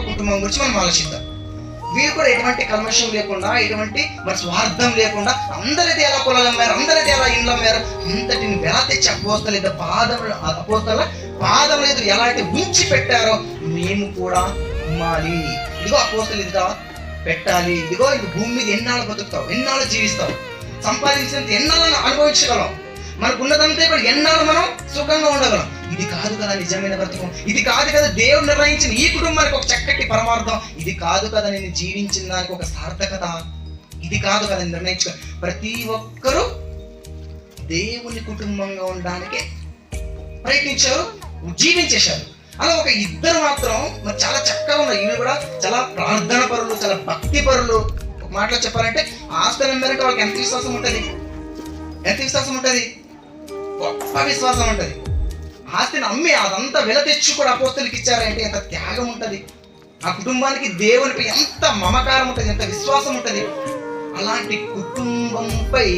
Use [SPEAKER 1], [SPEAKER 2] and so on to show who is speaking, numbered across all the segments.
[SPEAKER 1] కుటుంబం గురించి మనం ఆలోచిద్దాం. వీరు కూడా ఎటువంటి కల్మషం లేకుండా ఎటువంటి మరి స్వార్థం లేకుండా అందరిది ఎలా పొలాలు అమ్మారు అందరిది ఎలా ఇండ్లమ్మారు అంతటిని ఎలా తెచ్చి అపోస్తలేదు పాదములు అపోస్తల పాదములు లేదు ఎలా అయితే ఉంచి పెట్టారో మేము కూడా ఉమ్మాలి. ఇదిగో అపోస్తలు ఎదుట పెట్టాలి. ఇదిగో ఇది భూమి మీద ఎన్నాళ్ళు బతుకుతావు ఎన్నాళ్ళు జీవిస్తావు? సంపాదించినంత ఎన్నాళ్ళను అనుభవించగలం. మనకు ఉన్నదంతా కూడా ఎన్నాళ్ళు మనం సుఖంగా ఉండగలం. ఇది కాదు కదా నిజమైన బ్రతకం. ఇది కాదు కదా దేవుడు నిర్ణయించిన ఈ కుటుంబానికి ఒక చక్కటి పరమార్థం. ఇది కాదు కదా నేను జీవించిన దానికి ఒక సార్థకత. ఇది కాదు కదా నేను నిర్ణయించుకో ప్రతి ఒక్కరూ దేవుని కుటుంబంగా ఉండడానికి ప్రయత్నించారు జీవించేశారు. అలా ఒక ఇద్దరు మాత్రం మరి చాలా చక్కగా ఉన్నారు. ఈమె కూడా చాలా ప్రార్థన పరులు చాలా భక్తి పరులు. మాటలో చెప్పాలంటే ఆస్తులు అమ్మారంటే వాళ్ళకి ఎంత విశ్వాసం ఉంటుంది? ఎంత విశ్వాసం ఉంటుంది? గొప్ప విశ్వాసం ఉంటుంది. ఆస్తిని అమ్మి అదంతా వెల తెచ్చి కూడా అపోస్తులకి ఇచ్చారంటే ఎంత త్యాగం ఉంటుంది. ఆ కుటుంబానికి దేవునిపై ఎంత మమకారం ఉంటుంది ఎంత విశ్వాసం ఉంటుంది. అలాంటి కుటుంబంపై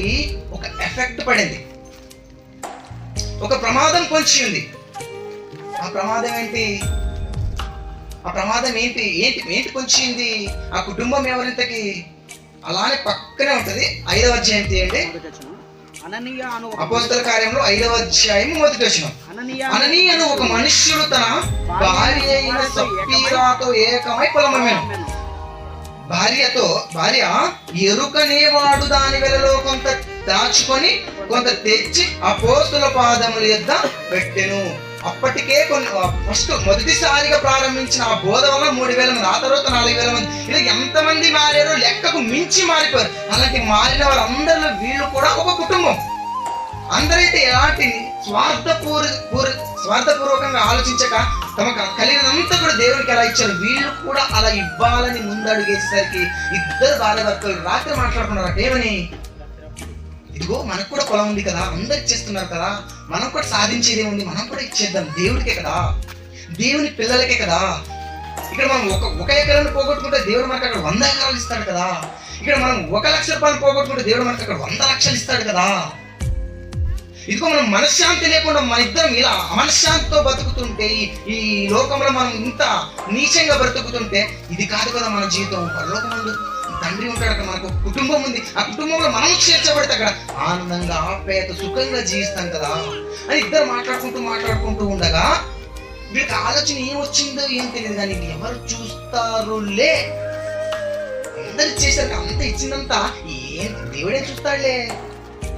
[SPEAKER 1] ఒక ఎఫెక్ట్ పడింది. ఒక ప్రమాదం పొంచి ఉంది. ఆ ప్రమాదం ఏంటి? ఆ ప్రమాదం ఏంటి? ఏంటి? ఏంటి పొంచింది ఆ కుటుంబం ఎవరింతకి? అలానే పక్కనే ఉంటుంది. ఐదవ అధ్యాయం తీయండి. అపోస్తల కార్యంలో ఐదవ అధ్యాయం మొదటి వచ్చిన.
[SPEAKER 2] అననీయ
[SPEAKER 1] అనని అను ఒక మనుష్యుడు. తన భార్య అయిన సప్పీరాతో ఏకమై పొలమమ్మాను. భార్యతో భార్య ఎరుకనేవాడు దాని వెలలో కొంత దాచుకొని కొంత తెచ్చి అపోస్తుల పాదముల యొద్ద పెట్టెను. అప్పటికే కొన్ని ఫస్ట్ మొదటిసారిగా ప్రారంభించిన ఆ బోధ వల్ల మూడు వేల మంది ఆ తర్వాత నాలుగు వేల మంది. ఇలా ఎంతమంది మారారో లెక్కకు మించి మారిపోయారు. అలాంటి మారిన వారందరిలో వీళ్ళు కూడా ఒక కుటుంబం. అందరైతే ఎలాంటి స్వార్థపూర్ పూర్ స్వార్థపూర్వకంగా ఆలోచించక తమకు కలిగినంత కూడా దేవునికి ఎలా ఇచ్చారు. వీళ్ళు కూడా అలా ఇవ్వాలని ముందడుగేసేసరికి ఇద్దరు భార్య భర్తలు రాత్రి మాట్లాడుకున్నారు. ఏమని ఇదిగో మనకు కూడా పొలం ఉంది కదా అందరు ఇచ్చేస్తున్నారు కదా మనం కూడా సాధించేదే ఉంది మనం కూడా ఇచ్చేద్దాం దేవుడికే కదా దేవుని పిల్లలకే కదా. ఇక్కడ మనం ఒక ఒక ఎకరాన్ని పోగొట్టుకుంటే దేవుడు మనకు అక్కడ వంద ఎకరాలు ఇస్తాడు కదా. ఇక్కడ మనం ఒక లక్ష రూపాయలు పోగొట్టుకుంటే దేవుడు మనకు అక్కడ వంద లక్షలు ఇస్తాడు కదా. ఇదిగో మనం మనశ్శాంతి లేకుండా మన ఇద్దరం ఇలా అమనశ్శాంతితో బతుకుతుంటే ఈ- లోకంలో మనం ఇంత నీచంగా బ్రతుకుతుంటే ఇది కాదు కదా మన జీవితం పరలోకమందు. తండ్రి ఉంటాడు అక్కడ మనకు కుటుంబం ఉంది. ఆ కుటుంబంలో మనం చేర్చబడితే అక్కడ ఆనందంగా ఆప్యాయత సుఖంగా జీవిస్తాం కదా. అని ఇద్దరు మాట్లాడుకుంటూ మాట్లాడుకుంటూ ఉండగా వీళ్ళకి ఆలోచన ఏం వచ్చిందో ఏం తెలియదు కానీ ఎవరు చూస్తారులే. అందరు చేశారు అంత ఇచ్చిందంతా ఏం దేవుడే చూస్తాడులే.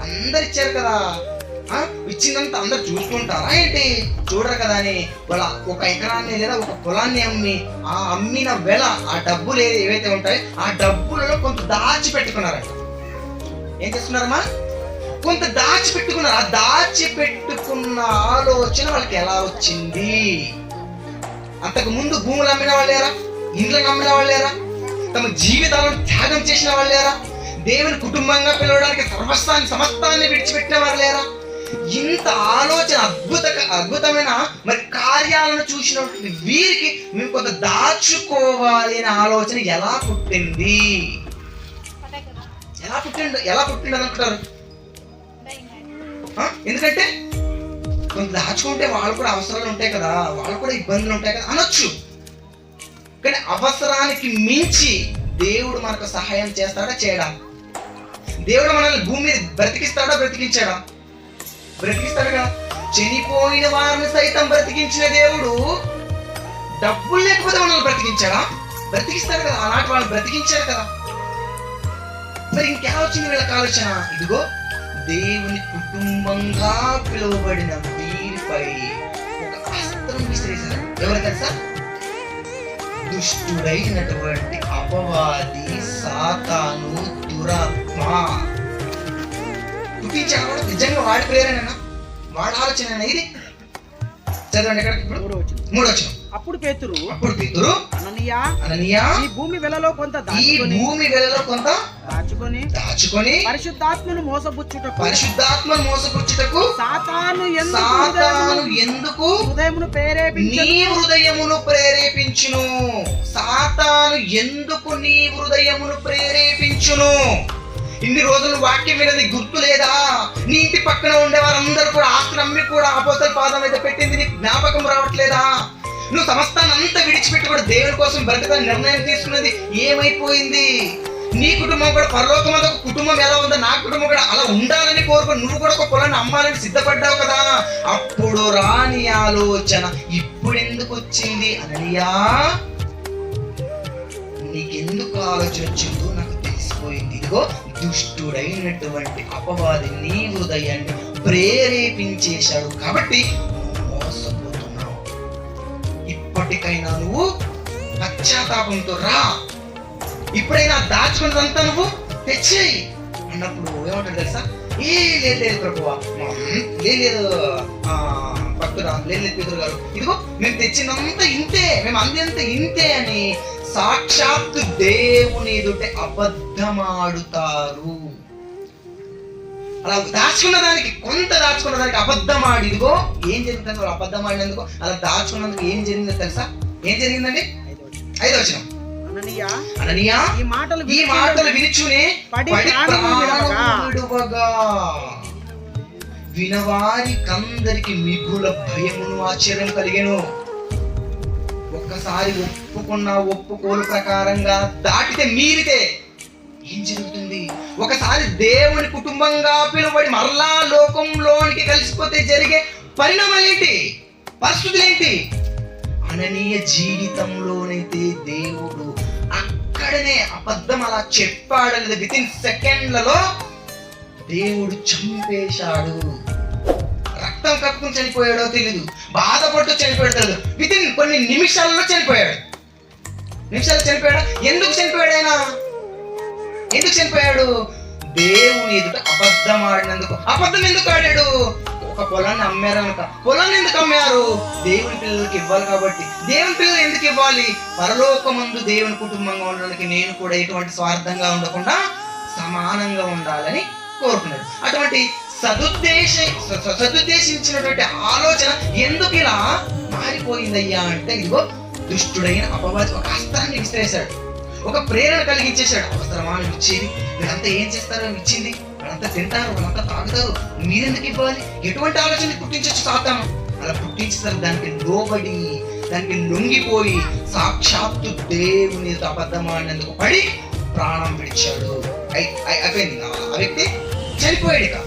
[SPEAKER 1] అందరు ఇచ్చారు కదా. ఇచ్చిందంతా అందరు చూసుకుంటారా? ఏంటి? చూడరు కదా అని వాళ్ళ ఒక ఎకరాన్ని లేదా ఒక పొలాన్ని అమ్మి ఆ అమ్మిన వెల ఆ డబ్బులు ఏవైతే ఉంటాయో ఆ డబ్బులలో కొంత దాచి పెట్టుకున్నారంట ఏం చేస్తున్నారమ్మా? కొంత దాచి పెట్టుకున్నారు ఆ దాచి పెట్టుకున్న ఆలోచన వాళ్ళకి ఎలా వచ్చింది? అంతకు ముందు భూములు అమ్మిన వాళ్ళేరా ఇండ్లను అమ్మిన వాళ్ళేరా తమ జీవితాలను త్యాగం చేసిన వాళ్ళేరా దేవుని కుటుంబంగా పిలవడానికి సర్వస్వాన్ని సమస్తాన్ని విడిచిపెట్టిన వారు లేరా? ఇంత ఆలోచన అద్భుత అద్భుతమైన మరి కార్యాలను చూసినటువంటి వీరికి మేము కొంత దాచుకోవాలి అనే ఆలోచన ఎలా పుట్టింది? ఎలా పుట్టిండు ఎలా పుట్టిండు అనుకుంటారు ఆ? ఎందుకంటే కొంత దాచుకుంటే వాళ్ళు కూడా అవసరాలు ఉంటాయి కదా వాళ్ళు కూడా ఇబ్బందులు ఉంటాయి కదా అనొచ్చు. కానీ అవసరానికి మించి దేవుడు మనకు సహాయం చేస్తాడా చేయడా? దేవుడు మనల్ని భూమి మీద బ్రతికిస్తాడా బ్రతికించాడా? బ్రతికిస్తాడుగా కదా చనిపోయిన వారిని సైతం బ్రతికించిన దేవుడు డబ్బులు లేకపోతే మనల్ని బ్రతికించాడా బ్రతికిస్తాడు కదా అలాంటి వాళ్ళు బ్రతికించారు కదా. మరి ఇంకెలా వచ్చింది వీళ్ళకి ఆలోచన? ఇదిగో దేవుని కుటుంబంగా పిలువబడిన వీరిపై ఒక అస్త్రం విసిరేశారు. ఎవరు తెలుసా? దుష్టుడైనటువంటి అపవాది సాతాను దురాత్మ. పుట్టించాడు వాడి ప్రేరేనా వాడి ఆలోచన ఇది చదవండి ఇప్పుడు?
[SPEAKER 2] మూడో
[SPEAKER 1] వచ్చిన
[SPEAKER 2] అప్పుడు పేతురు
[SPEAKER 1] అప్పుడు పితురు
[SPEAKER 2] అననీయ
[SPEAKER 1] అననీయ
[SPEAKER 2] ఈ భూమి వెలలో కొంత
[SPEAKER 1] ఈ భూమి వెలలో కొంత
[SPEAKER 2] దాచుకొని
[SPEAKER 1] దాచుకొని
[SPEAKER 2] పరిశుద్ధాత్మను మోసపుచ్చుటకు
[SPEAKER 1] పరిశుద్ధాత్మ మోసపుచ్చుటకు
[SPEAKER 2] సాతాను ఎందుకు
[SPEAKER 1] సాతాను ఎందుకు?
[SPEAKER 2] హృదయమును ప్రేరేపించను?
[SPEAKER 1] నీ హృదయమును ప్రేరేపించును. సాతాను ఎందుకు నీ హృదయమును ప్రేరేపించును? ఇన్ని రోజులు వాక్యం వినది గుర్తు లేదా? నీ ఇంటి పక్కన ఉండే వారందరూ కూడా ఆస్తులు అమ్మి కూడా అపోతల పాదం మీద పెట్టింది నీకు జ్ఞాపకం రావట్లేదా? నువ్వు సమస్తాన్ని అంతా విడిచిపెట్టి కూడా దేవుని కోసం బ్రతకని నిర్ణయం తీసుకున్నది ఏమైపోయింది? నీ కుటుంబం కూడా పరలోకం ఒక కుటుంబం ఎలా ఉందో నా కుటుంబం కూడా అలా ఉండాలని కోరుకో నువ్వు కూడా ఒక పొలాన్ని అమ్మాలని సిద్ధపడ్డావు కదా? అప్పుడు రాని ఆలోచన ఇప్పుడు ఎందుకు వచ్చింది? అనయ్యా నీకెందుకు ఆలోచన వచ్చిందో? నాకు తెలిసిపోయింది ఇదిగో దుష్టుడైనటువంటి అపవాది నీ హృదయాన్ని ప్రేరేపించేశాడు కాబట్టి నువ్వు మోసపోతున్నావు. ఇప్పటికైనా నువ్వు పశ్చాత్తాపంతో రా. ఇప్పుడైనా దాచుకున్నదంతా నువ్వు తెచ్చేయి అన్నప్పుడు ఏమంటాడు తెలుసా? ఏ లేదు లేదు ప్రభువా లేదు ఆ, భక్తురా లేదు లేదు పితరు గారు. ఇదిగో మేము తెచ్చినంత ఇంతే మేము అందేంత ఇంతే అని సాక్షాత్తు దేవుని ఎదుటే అబద్ధమాడుతారు. అలా దాచుకున్న దానికి కొంత దాచుకున్న దానికి అబద్ధం ఆడి ఇదిగో ఏం జరుగుతుంది వాళ్ళు అబద్ధం ఆడినందుకు అలా దాచుకున్నందుకు ఏం జరిగిందో తెలుసా? ఏం జరిగిందండి? ఐదో వచ్చిన
[SPEAKER 2] అననీయ? ఈ మాటలు
[SPEAKER 1] ఈ మాటలు వినిచునే
[SPEAKER 2] పడి విడవగా.
[SPEAKER 1] కందరికి మిగుల భయమును ఆశ్చర్యం కలిగెను. ఒక్కసారి ఒప్పుకున్న ఒప్పుకోలు ప్రకారంగా దాటితే మీరితే ఏం జరుగుతుంది? ఒకసారి దేవుని కుటుంబంగా పిలువబడి మరలా లోకంలోనికి కలిసిపోతే జరిగే పరిణామాలు ఏంటి? పరిస్థితులు ఏంటి? అననీయ జీవితంలోనైతే దేవుడు అక్కడనే అబద్ధం అలా చెప్పాడనేది విత్ ఇన్ సెకండ్లలో దేవుడు చంపేశాడు. రక్తం కక్కుని చనిపోయాడో తెలీదు. బాధపడుతూ చనిపోయాడు విత్ ఇన్ కొన్ని నిమిషాల్లో చనిపోయాడు. నిమిషాలు చనిపోయాడా? ఎందుకు చనిపోయాడు ఆయన? ఎందుకు చనిపోయాడు? దేవుని ఎదుట అబద్ధం ఆడినందుకు. అబద్ధం ఎందుకు ఆడాడు? ఒక పొలాన్ని అమ్మారు అనుక. పొలాన్ని ఎందుకు అమ్మారు? దేవుని పిల్లలకి ఇవ్వాలి కాబట్టి. దేవుని పిల్లలు ఎందుకు ఇవ్వాలి? పరలోకమందు దేవుని కుటుంబంగా ఉండడానికి నేను కూడా ఎటువంటి స్వార్థంగా ఉండకుండా సమానంగా ఉండాలని కోరుకున్నాడు. అటువంటి సదుద్దేశ స- సదుద్దేశించినటువంటి ఆలోచన ఎందుకు ఇలా మారిపోయిందయ్యా అంటే ఇదిగో దుష్టుడైన అపవాది ఒక అస్త్రాన్ని విసిరేశాడు. ఒక ప్రేరణ కలిగించేశాడు. అవసరమా నువ్వు ఇచ్చేది వీళ్ళంతా ఏం చేస్తారో ఇచ్చింది వాళ్ళంతా తింటారు వాళ్ళంతా తాగుతారు. మీరెందుకు ఇవ్వాలి? ఎటువంటి ఆలోచన పుట్టించచ్చు సాతాను? అలా పుట్టించేసరికి దానికి లోబడి దానికి లొంగిపోయి సాక్షాత్తు దేవుని అబద్ధమాడినందుకు పడి ప్రాణం విడిచాడు. అయిపోయింది. ఆ వ్యక్తి చనిపోయాడు ఇక.